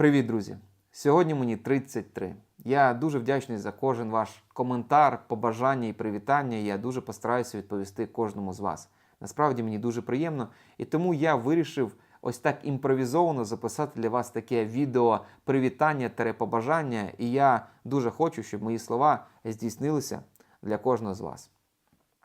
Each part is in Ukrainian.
Привіт, друзі! Сьогодні мені 33. Я дуже вдячний за кожен ваш коментар, побажання і привітання. Я дуже постараюся відповісти кожному з вас. Насправді мені дуже приємно, і тому я вирішив ось так імпровізовано записати для вас таке відео привітання та побажання. І я дуже хочу, щоб мої слова здійснилися для кожного з вас.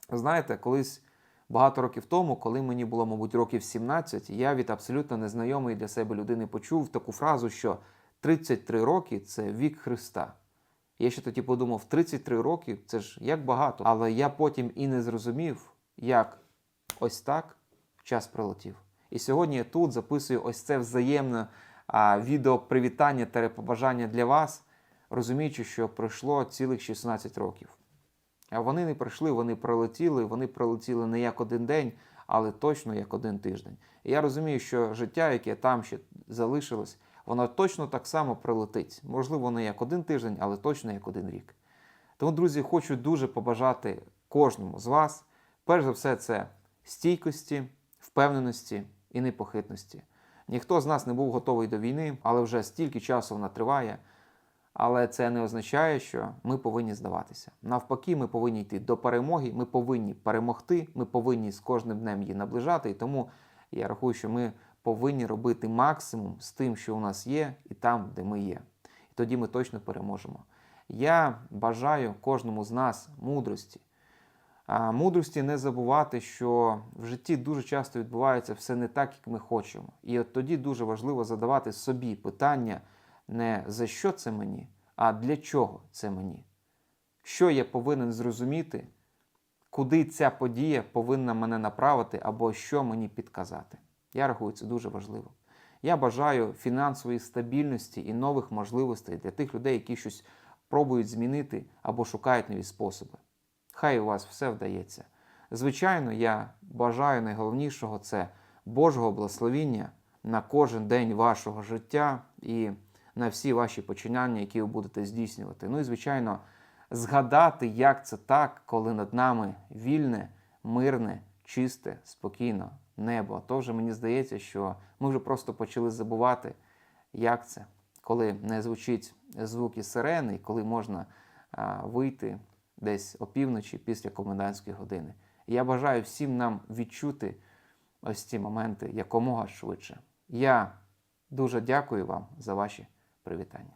Знаєте, колись багато років тому, коли мені було, мабуть, років 17, я від абсолютно незнайомої для себе людини почув таку фразу, що 33 роки це вік Христа. Я ще тоді подумав, 33 роки це ж як багато. Але я потім і не зрозумів, як ось так час пролетів. І сьогодні я тут записую ось це взаємне а, відео привітання та побажання для вас, розуміючи, що пройшло цілих 16 років. А вони не пройшли, вони пролетіли, вони пролетіли не як один день, але точно як один тиждень. І я розумію, що життя, яке там ще залишилось, воно точно так само пролетить. Можливо, не як один тиждень, але точно як один рік. Тому, друзі, хочу дуже побажати кожному з вас, перш за все, це стійкості, впевненості і непохитності. Ніхто з нас не був готовий до війни, але вже стільки часу вона триває. Але це не означає, що ми повинні здаватися. Навпаки, ми повинні йти до перемоги, ми повинні перемогти, ми повинні з кожним днем її наближати. І тому я рахую, що ми повинні робити максимум з тим, що у нас є, і там, де ми є. І тоді ми точно переможемо. Я бажаю кожному з нас мудрості. А мудрості не забувати, що в житті дуже часто відбувається все не так, як ми хочемо. І от тоді дуже важливо задавати собі питання не за що це мені, а для чого це мені. Що я повинен зрозуміти, куди ця подія повинна мене направити або що мені підказати. Я рахую, це дуже важливо. Я бажаю фінансової стабільності і нових можливостей для тих людей, які щось пробують змінити або шукають нові способи. Хай у вас все вдається. Звичайно, я бажаю найголовнішого це Божого благословіння на кожен день вашого життя і на всі ваші починання, які ви будете здійснювати. Ну і, звичайно, згадати, як це так, коли над нами вільне, мирне, чисте, спокійно небо. То вже мені здається, що ми вже просто почали забувати, як це, коли не звучить звуки сирени, і коли можна а, вийти десь опівночі після комендантської години. Я бажаю всім нам відчути ось ці моменти якомога швидше. Я дуже дякую вам за ваші привітання.